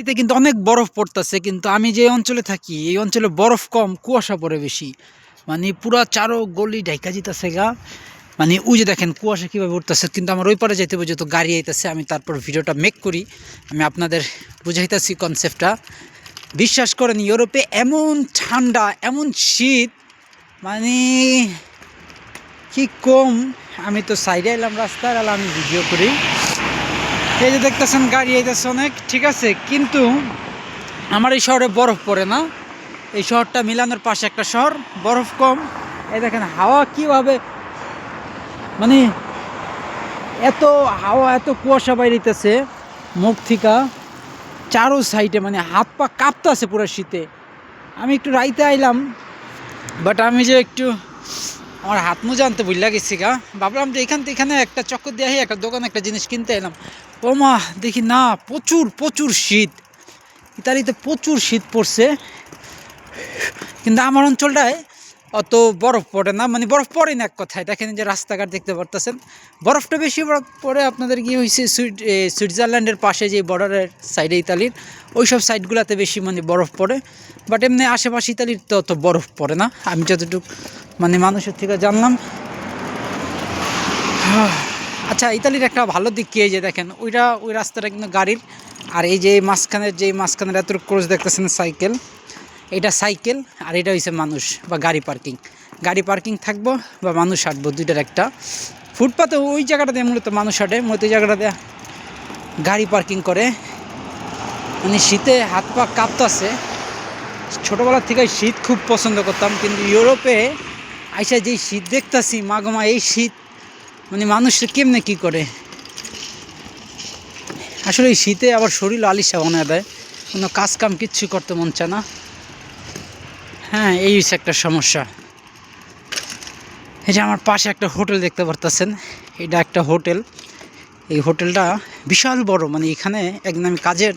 এতে কিন্তু অনেক বরফ পড়তেছে, কিন্তু আমি যে অঞ্চলে থাকি, এই অঞ্চলে বরফ কম, কুয়াশা পড়ে বেশি। মানে পুরা চারো গলি ঢাইকা যেতেছে গা। মানে ওই যে দেখেন কুয়াশা কীভাবে উঠতেছে কিন্তু আমার ওই পারে যাইতে যেহেতু গাড়ি আইতেছে, আমি তারপর ভিডিওটা মেক করি। আমি আপনাদের বুঝাইতেছি কনসেপ্টটা বিশ্বাস করেন, ইউরোপে এমন ঠান্ডা, এমন শীত মানে কি কম? আমি তো সাইডে এলাম রাস্তায় এলাম আমি ভিডিও করি। এই যে দেখতেছেন গাড়ি আইতেছে অনেক, ঠিক আছে? কিন্তু আমার এই শহরে বরফ পড়ে না। এই শহরটা মিলানোর পাশে একটা শহর, বরফ কম। এই দেখেন, হাওয়া কীভাবে মানে এত হাওয়া, এত কুয়াশা বাইরিতেছে মুখ থিকা। চারো সাইডে মানে হাত পা কাঁপতেছে পুরো শীতে। আমি একটু রাইতে আইলাম বাট আমি যে একটু আমার হাত মোজা আনতে ভুল গেছি গা। ভাবলাম যে এখান থেকে এখানে একটা চক্কর দিয়ে একটা দোকানে একটা জিনিস কিনতে এলাম। ও মা, দেখি না, প্রচুর প্রচুর শীত। ইতালিতে প্রচুর শীত পড়ছে। কিন্তু আমার অঞ্চলটায় অত বরফ পড়ে না। মানে বরফ পড়ে না এক কথায়। দেখেন যে রাস্তাঘাট দেখতে পারতেছেন। বরফটা বেশি বরফ পড়ে আপনাদের কি হয়েছে সুইজারল্যান্ডের পাশে যে বর্ডারের সাইডে ইতালির। ওই সব সাইডগুলোতে বেশি মানে বরফ পড়ে। বাট এমনি আশেপাশে ইতালির তো অত বরফ পড়ে না। আমি যতটুকু মানে মানুষের থেকে জানলাম। আচ্ছা ইতালির একটা ভালো দিক কি যে দেখেন? ওইটা ওই রাস্তাটা কিন্তু গাড়ির। আর এই যে মাঝখানের যে মাঝখানের এত ক্রোজ দেখতেছেন সাইকেল। এটা সাইকেল আর এটা হচ্ছে মানুষ বা গাড়ি পার্কিং। গাড়ি পার্কিং থাকব বা মানুষ হাঁটবো, দুইটার একটা। ফুটপাতে ওই জায়গাটাতে মূলত মানুষ হাঁটে, মূলত ওই জায়গাটাতে গাড়ি পার্কিং করে। মানে শীতে হাত পা কাঁপতাছে ছোটোবেলার থেকে শীত খুব পছন্দ করতাম, কিন্তু ইউরোপে আইসা যেই শীত দেখতাছি মাগমা এই শীত মানে মানুষ কেমনে কি করে? আসলে এই শীতে আবার শরীর আলিশা বানায় দেয়। কোনো কাজ কাম কিচ্ছু করতে মন চায় না। হ্যাঁ এই হচ্ছে একটা সমস্যা। এই যে আমার পাশে একটা হোটেল দেখতে পারতেছেন, এটা একটা হোটেল। এই হোটেলটা বিশাল বড় মানে এখানে একদিন আমি কাজের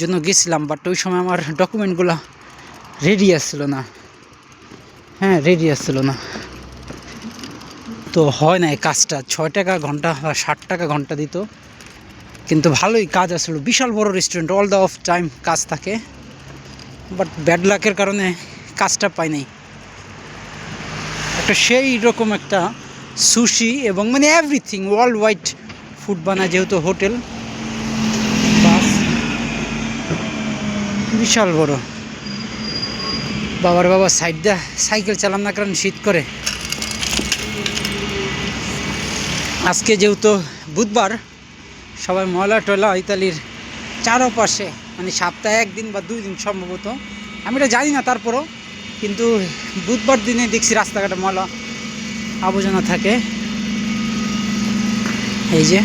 জন্য গেছিলাম বাট ওই সময় আমার ডকুমেন্টগুলো রেডি আসছিল না। হ্যাঁ রেডি আসছিল না। তো হয় না এই কাজটা, ছয় টাকা ঘণ্টা বা ষাট টাকা ঘণ্টা দিত। কিন্তু ভালোই কাজ আসলো বিশাল বড় restaurant all the of time কাজ থাকে। বাট ব্যাড লাকের কারণে কাজটা পাই নাই। একটা সেই রকম একটা সুশি এবং মানে এভরিথিং ওয়ার্ল্ড ওয়াইড ফুড বানায় যেহেতু হোটেল বিশাল বড়। বাবার বাবা সাইড দা সাইকেল চালাম না কারণ শীত করে। আজকে যেহেতু বুধবার, সবাই ময়লা টয়লা ইতালির চারপাশে মানে সপ্তাহে একদিন বা দুই দিন সম্ভবত। আমি এটা জানি না তারপরও। কিন্তু বুধবার দিনে দেখছি রাস্তাঘাটে মলা আবর্জনা থাকে। এই যে।